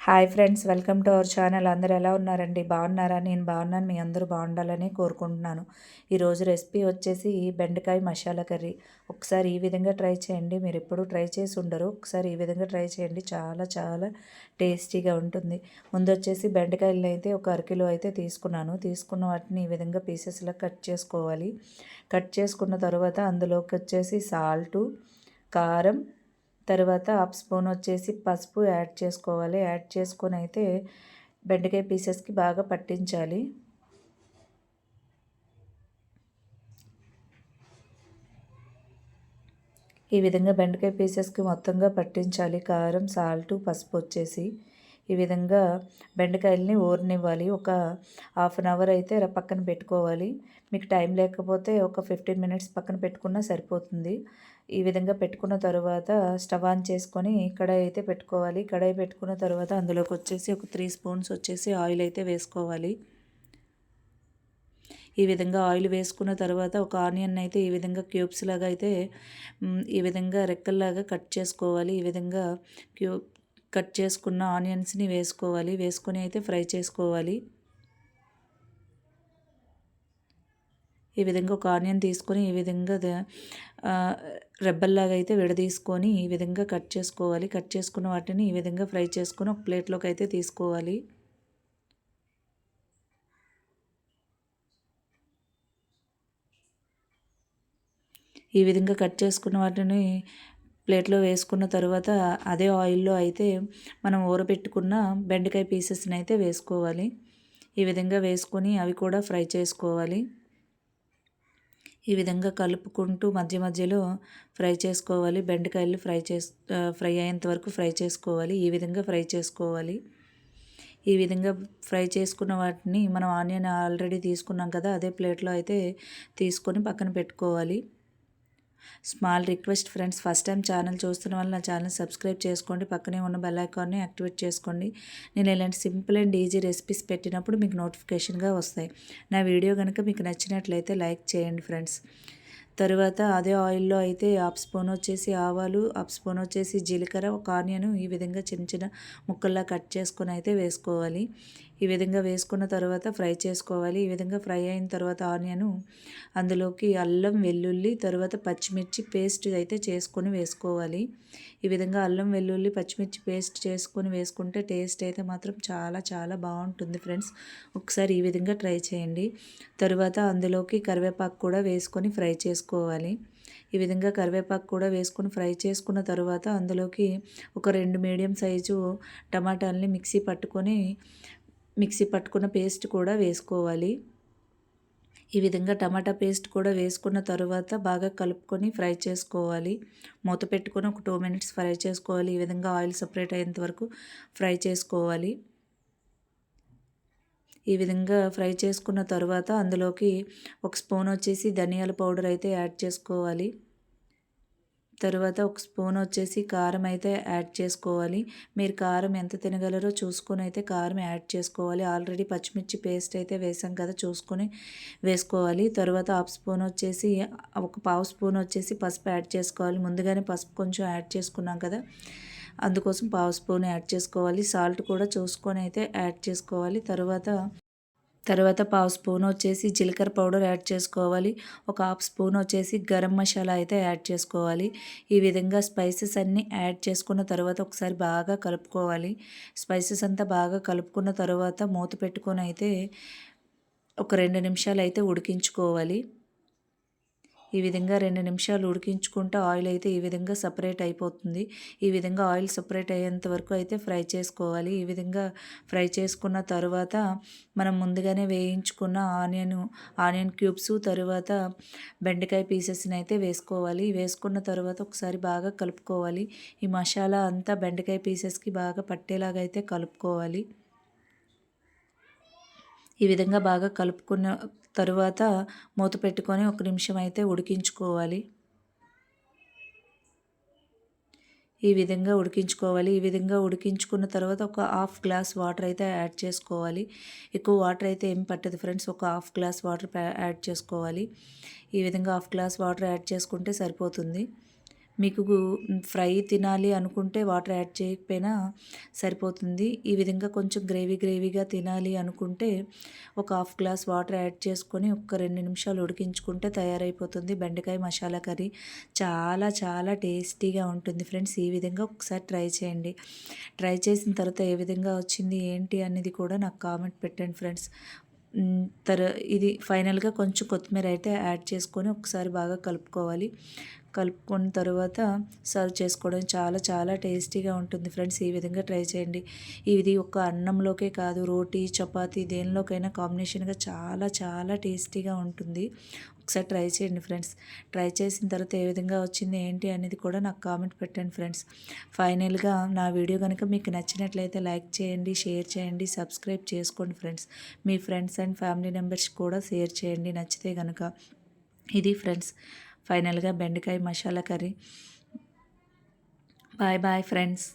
Hi friends welcome to our channel. అందరు ఎలా ఉన్నారండి? బాగున్నారా? నేను బాగున్నాను. మీ అందరూ బాగుండాలని కోరుకుంటున్నాను. ఈరోజు రెసిపీ వచ్చేసి బెండకాయ మసాలా కర్రీ. ఒకసారి ఈ విధంగా ట్రై చేయండి. మీరు ఎప్పుడూ ట్రై చేసి ఉండరు. ఒకసారి ఈ విధంగా ట్రై చేయండి. చాలా చాలా టేస్టీగా ఉంటుంది. ముందు వచ్చేసి బెండకాయలు అయితే ఒక అరకిలో అయితే తీసుకున్నాను. తీసుకున్న వాటిని ఈ విధంగా పీసెస్లా కట్ చేసుకోవాలి. కట్ చేసుకున్న తర్వాత అందులోకి వచ్చేసి సాల్టు కారం తర్వాత హాఫ్ స్పూన్ వచ్చేసి పసుపు యాడ్ చేసుకోవాలి. యాడ్ చేసుకొని అయితే బెండకాయ పీసెస్కి బాగా పట్టించాలి. ఈ విధంగా బెండకాయ పీసెస్కి మొత్తంగా పట్టించాలి. కారం సాల్ట్ పసుపు వచ్చేసి ఈ విధంగా బెండకాయలని ఊరనివ్వాలి. ఒక హాఫ్ అన్ అవర్ అయితే పక్కన పెట్టుకోవాలి. మీకు టైం లేకపోతే ఒక ఫిఫ్టీన్ మినిట్స్ పక్కన పెట్టుకున్నా సరిపోతుంది. ఈ విధంగా పెట్టుకున్న తర్వాత స్టవ్ ఆన్ చేసుకొని కడాయి అయితే పెట్టుకోవాలి. కడాయి పెట్టుకున్న తర్వాత అందులోకి వచ్చేసి ఒక త్రీ స్పూన్స్ వచ్చేసి ఆయిల్ అయితే వేసుకోవాలి. ఈ విధంగా ఆయిల్ వేసుకున్న తర్వాత ఒక ఆనియన్ అయితే ఈ విధంగా క్యూబ్స్ లాగా అయితే ఈ విధంగా రెక్కల్లాగా కట్ చేసుకోవాలి. ఈ విధంగా క్యూబ్ కట్ చేసుకున్న ఆనియన్స్ని వేసుకోవాలి. వేసుకొని అయితే ఫ్రై చేసుకోవాలి. ఈ విధంగా ఒక ఆనియన్ తీసుకొని ఈ విధంగా రెబ్బల్లాగా అయితే విడదీసుకొని ఈ విధంగా కట్ చేసుకోవాలి. కట్ చేసుకున్న వాటిని ఈ విధంగా ఫ్రై చేసుకొని ఒక ప్లేట్లోకి అయితే తీసుకోవాలి. ఈ విధంగా కట్ చేసుకున్న వాటిని ప్లేట్లో వేసుకున్న తర్వాత అదే ఆయిల్లో అయితే మనం ఊరబెట్టుకున్న బెండకాయ పీసెస్ని అయితే వేసుకోవాలి. ఈ విధంగా వేసుకొని అవి కూడా ఫ్రై చేసుకోవాలి. ఈ విధంగా కలుపుకుంటూ మధ్య మధ్యలో ఫ్రై చేసుకోవాలి. బెండకాయలు ఫ్రై చేస్ ఫ్రై అయ్యేంత వరకు ఫ్రై చేసుకోవాలి. ఈ విధంగా ఫ్రై చేసుకోవాలి. ఈ విధంగా ఫ్రై చేసుకున్న వాటిని మనం ఆనియన్ ఆల్రెడీ తీసుకున్నాం కదా అదే ప్లేట్లో అయితే తీసుకొని పక్కన పెట్టుకోవాలి. Small request friends first time channel చూస్తున్న వాళ్ళు నా ఛానల్ సబ్స్క్రైబ్ చేసుకోండి. పక్కనే ఉన్న బెల్ ఐకాన్ని యాక్టివేట్ చేసుకోండి. నేను ఇలాంటి సింపుల్ అండ్ ఈజీ రెసిపీస్ పెట్టినప్పుడు మీకు నోటిఫికేషన్గా వస్తాయి. నా వీడియో కనుక మీకు నచ్చినట్లయితే లైక్ చేయండి ఫ్రెండ్స్. తరువాత అదే ఆయిల్లో అయితే హాఫ్ స్పూన్ వచ్చేసి ఆవాలు హాఫ్ స్పూన్ వచ్చేసి జీలకర్ర ఒక ఆనియన్ ఈ విధంగా చిన్న చిన్న ముక్కల్లా కట్ చేసుకొని అయితే వేసుకోవాలి. ఈ విధంగా వేసుకున్న తర్వాత ఫ్రై చేసుకోవాలి. ఈ విధంగా ఫ్రై అయిన తర్వాత ఆనియన్ అందులోకి అల్లం వెల్లుల్లి తర్వాత పచ్చిమిర్చి పేస్ట్ అయితే చేసుకొని వేసుకోవాలి. ఈ విధంగా అల్లం వెల్లుల్లి పచ్చిమిర్చి పేస్ట్ చేసుకొని వేసుకుంటే టేస్ట్ అయితే మాత్రం చాలా చాలా బాగుంటుంది ఫ్రెండ్స్. ఒకసారి ఈ విధంగా ట్రై చేయండి. తర్వాత అందులోకి కరివేపాకు కూడా వేసుకొని ఫ్రై చేసుకోవాలి. ఈ విధంగా కరివేపాకు కూడా వేసుకొని ఫ్రై చేసుకున్న తర్వాత అందులోకి ఒక రెండు మీడియం సైజు టమాటాలని మిక్సీ పట్టుకొని మిక్సీ పట్టుకున్న పేస్ట్ కూడా వేసుకోవాలి. ఈ విధంగా టమాటా పేస్ట్ కూడా వేసుకున్న తర్వాత బాగా కలుపుకొని ఫ్రై చేసుకోవాలి. మూత పెట్టుకొని ఒక టూ మినిట్స్ ఫ్రై చేసుకోవాలి. ఈ విధంగా ఆయిల్ సపరేట్ అయ్యేంత వరకు ఫ్రై చేసుకోవాలి. ఈ విధంగా ఫ్రై చేసుకున్న తర్వాత అందులోకి ఒక స్పూన్ వచ్చేసి ధనియాల పౌడర్ అయితే యాడ్ చేసుకోవాలి. తర్వాత ఒక స్పూన్ వచ్చేసి కారం అయితే యాడ్ చేసుకోవాలి. మీరు కారం ఎంత తినగలరో చూసుకొని అయితే కారం యాడ్ చేసుకోవాలి. ఆల్రెడీ పచ్చిమిర్చి పేస్ట్ అయితే వేసాం కదా చూసుకొని వేసుకోవాలి. తర్వాత హాఫ్ స్పూన్ వచ్చేసి ఒక పావు స్పూన్ వచ్చేసి పసుపు యాడ్ చేసుకోవాలి. ముందుగానే పసుపు కొంచెం యాడ్ చేసుకున్నాం కదా అందుకోసం పావు స్పూన్ యాడ్ చేసుకోవాలి. సాల్ట్ కూడా చూసుకొని అయితే యాడ్ చేసుకోవాలి. తర్వాత తర్వాత పావు స్పూన్ వచ్చేసి జీలకర్ర పౌడర్ యాడ్ చేసుకోవాలి. ఒక హాఫ్ స్పూన్ వచ్చేసి గరం మసాలా అయితే యాడ్ చేసుకోవాలి. ఈ విధంగా స్పైసెస్ అన్నీ యాడ్ చేసుకున్న తర్వాత ఒకసారి బాగా కలుపుకోవాలి. స్పైసెస్ అంతా బాగా కలుపుకున్న తర్వాత మూత పెట్టుకొని అయితే ఒక రెండు నిమిషాలు అయితే ఉడికించుకోవాలి. ఈ విధంగా రెండు నిమిషాలు ఉడికించుకుంటే ఆయిల్ అయితే ఈ విధంగా సపరేట్ అయిపోతుంది. ఈ విధంగా ఆయిల్ సపరేట్ అయ్యేంత వరకు అయితే ఫ్రై చేసుకోవాలి. ఈ విధంగా ఫ్రై చేసుకున్న తర్వాత మనం ముందుగానే వేయించుకున్న ఆనియన్ ఆనియన్ క్యూబ్స్ తరువాత బెండకాయ పీసెస్ని అయితే వేసుకోవాలి. వేసుకున్న తర్వాత ఒకసారి బాగా కలుపుకోవాలి. ఈ మసాలా అంతా బెండకాయ పీసెస్కి బాగా పట్టేలాగా అయితే కలుపుకోవాలి. ఈ విధంగా బాగా కలుపుకున్న తరువాత మూత పెట్టుకొని ఒక నిమిషం అయితే ఉడికించుకోవాలి. ఈ విధంగా ఉడికించుకోవాలి. ఈ విధంగా ఉడికించుకున్న తర్వాత ఒక హాఫ్ గ్లాస్ వాటర్ అయితే యాడ్ చేసుకోవాలి. ఎక్కువ వాటర్ అయితే ఏం పట్టదు ఫ్రెండ్స్. ఒక హాఫ్ గ్లాస్ వాటర్ యాడ్ చేసుకోవాలి. ఈ విధంగా హాఫ్ గ్లాస్ వాటర్ యాడ్ చేసుకుంటే సరిపోతుంది. మీకు ఫ్రై తినాలి అనుకుంటే వాటర్ యాడ్ చేయకపోయినా సరిపోతుంది. ఈ విధంగా కొంచెం గ్రేవీ గ్రేవీగా తినాలి అనుకుంటే ఒక హాఫ్ గ్లాస్ వాటర్ యాడ్ చేసుకొని ఒక రెండు నిమిషాలు ఉడికించుకుంటే తయారైపోతుంది. బెండకాయ మసాలా కర్రీ చాలా చాలా టేస్టీగా ఉంటుంది ఫ్రెండ్స్. ఈ విధంగా ఒకసారి ట్రై చేయండి. ట్రై చేసిన తర్వాత ఏ విధంగా వచ్చింది ఏంటి అనేది కూడా నాకు కామెంట్ పెట్టండి ఫ్రెండ్స్. తర ఇది ఫైనల్గా కొంచెం కొత్తిమీర అయితే యాడ్ చేసుకొని ఒకసారి బాగా కలుపుకోవాలి. కలుపుకున్న తర్వాత సర్వ్ చేసుకోవడం చాలా చాలా టేస్టీగా ఉంటుంది ఫ్రెండ్స్. ఈ విధంగా ట్రై చేయండి. ఇది ఒక అన్నంలోకే కాదు రోటీ చపాతీ దేనిలోకైనా కాంబినేషన్గా చాలా చాలా టేస్టీగా ఉంటుంది. ఒకసారి ట్రై చేయండి ఫ్రెండ్స్. ట్రై చేసిన తర్వాత ఏ విధంగా వచ్చింది ఏంటి అనేది కూడా నాకు కామెంట్ పెట్టండి ఫ్రెండ్స్. ఫైనల్గా నా వీడియో కనుక మీకు నచ్చినట్లయితే లైక్ చేయండి షేర్ చేయండి సబ్స్క్రైబ్ చేసుకోండి ఫ్రెండ్స్. మీ ఫ్రెండ్స్ అండ్ ఫ్యామిలీ మెంబర్స్ కూడా షేర్ చేయండి. నచ్చితే కనుక ఇది ఫ్రెండ్స్. ఫైనల్గా బెండకాయ masala curry. Bye bye friends.